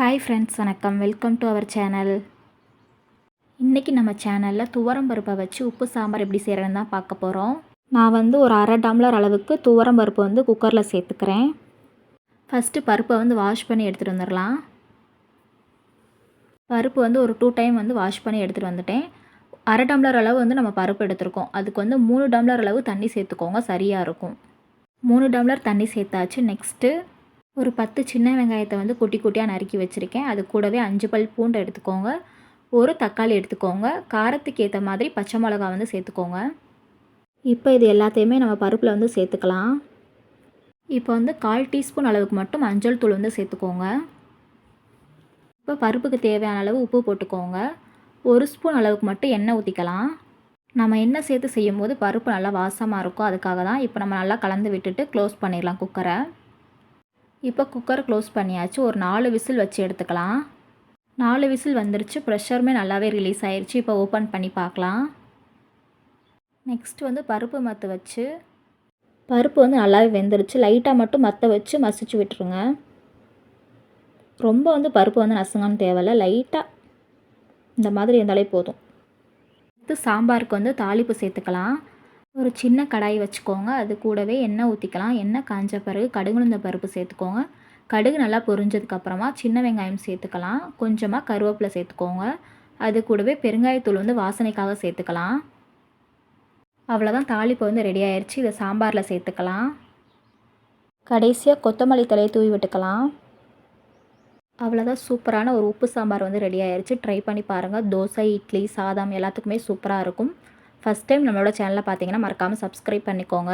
Hi friends வணக்கம். Welcome to our channel இன்றைக்கி நம்ம சேனலில் துவரம் பருப்பை வச்சு உப்பு சாம்பார் எப்படி செய்கிறேன்னு தான் பார்க்க போகிறோம் நான் வந்து ஒரு அரை டம்ளர் அளவுக்கு துவரம் பருப்பு வந்து குக்கரில் சேர்த்துக்கிறேன். ஃபஸ்ட்டு பருப்பை வந்து வாஷ் பண்ணி எடுத்துகிட்டு வந்துடலாம். பருப்பு வந்து ஒரு டூ டைம் வந்து வாஷ் பண்ணி எடுத்துகிட்டு வந்துட்டேன். அரை டம்ளர் அளவு வந்து நம்ம பருப்பு எடுத்திருக்கோம். அதுக்கு வந்து மூணு டம்ளர் அளவு தண்ணி சேர்த்துக்கோங்க சரியாக இருக்கும். மூணு டம்ளர் தண்ணி சேர்த்தாச்சு. நெக்ஸ்ட்டு ஒரு பத்து சின்ன வெங்காயத்தை வந்து குட்டி குட்டியாக நறுக்கி வச்சுருக்கேன். அது கூடவே அஞ்சு பல் பூண்டு எடுத்துக்கோங்க. ஒரு தக்காளி எடுத்துக்கோங்க. காரத்துக்கு ஏற்ற மாதிரி பச்சை மிளகா வந்து சேர்த்துக்கோங்க. இப்போ இது எல்லாத்தையுமே நம்ம பருப்பில் வந்து சேர்த்துக்கலாம். இப்போ வந்து கால் டீஸ்பூன் அளவுக்கு மட்டும் மஞ்சள் தூள் வந்து சேர்த்துக்கோங்க. இப்போ பருப்புக்கு தேவையான அளவு உப்பு போட்டுக்கோங்க. ஒரு ஸ்பூன் அளவுக்கு மட்டும் எண்ணெய் ஊற்றிக்கலாம் நம்ம எண்ணெய் சேர்த்து செய்யும்போது பருப்பு நல்லா வாசமாக இருக்கும் அதுக்காக தான் இப்போ நம்ம நல்லா கலந்து விட்டுட்டு க்ளோஸ் பண்ணிடலாம் குக்கரை. இப்போ குக்கரை க்ளோஸ் பண்ணியாச்சு. ஒரு நாலு விசில் வச்சு எடுத்துக்கலாம். நாலு விசில் வந்துருச்சு. ப்ரெஷருமே நல்லாவே ரிலீஸ் ஆயிடுச்சு இப்போ ஓப்பன் பண்ணி பார்க்கலாம். நெக்ஸ்ட் வந்து பருப்பு மத்து வச்சு. பருப்பு வந்து நல்லாவே வெந்துருச்சு. லைட்டாக மட்டும் மற்ற வச்சு மசிச்சு விட்டுருங்க. ரொம்ப வந்து பருப்பு வந்து நசுங்கன்னு தேவையில்ல. லைட்டாக இந்த மாதிரி இருந்தாலே போதும். அடுத்து சாம்பாருக்கு வந்து தாளிப்பு சேர்த்துக்கலாம். ஒரு சின்ன கடாய் வச்சுக்கோங்க. அது கூடவே எண்ணெய் ஊற்றிக்கலாம் எண்ணெய் காஞ்ச பிறகு கடுகுளுந்த பருப்பு சேர்த்துக்கோங்க. கடுகு நல்லா பொரிஞ்சதுக்கப்புறமா சின்ன வெங்காயம் சேர்த்துக்கலாம். கொஞ்சமாக கருவேப்பிலை சேர்த்துக்கோங்க. அது கூடவே பெருங்காயத்தூள் வந்து வாசனைக்காக சேர்த்துக்கலாம். அவ்வளோதான் தாளிப்பு வந்து ரெடி ஆயிடுச்சு இதை சாம்பாரில் சேர்த்துக்கலாம். கடைசியாக கொத்தமல்லி தலையை தூவி விட்டுக்கலாம். அவ்வளோதான் சூப்பரான ஒரு உப்பு சாம்பார் வந்து ரெடி ஆயிடுச்சு ட்ரை பண்ணி பாருங்கள் தோசை இட்லி சாதம் எல்லாத்துக்குமே சூப்பராக இருக்கும். ஃபஸ்ட் டைம் நம்மளோட சேனலை பார்த்தீங்கன்னா மறக்காமல் சப்ஸ்கிரைப் பண்ணிக்கோங்க.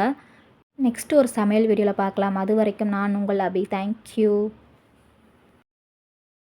நெக்ஸ்ட்டு ஒரு சமையல் வீடியோவில் பார்க்கலாம். அது வரைக்கும் நான் உங்கள் அபி. தேங்க்யூ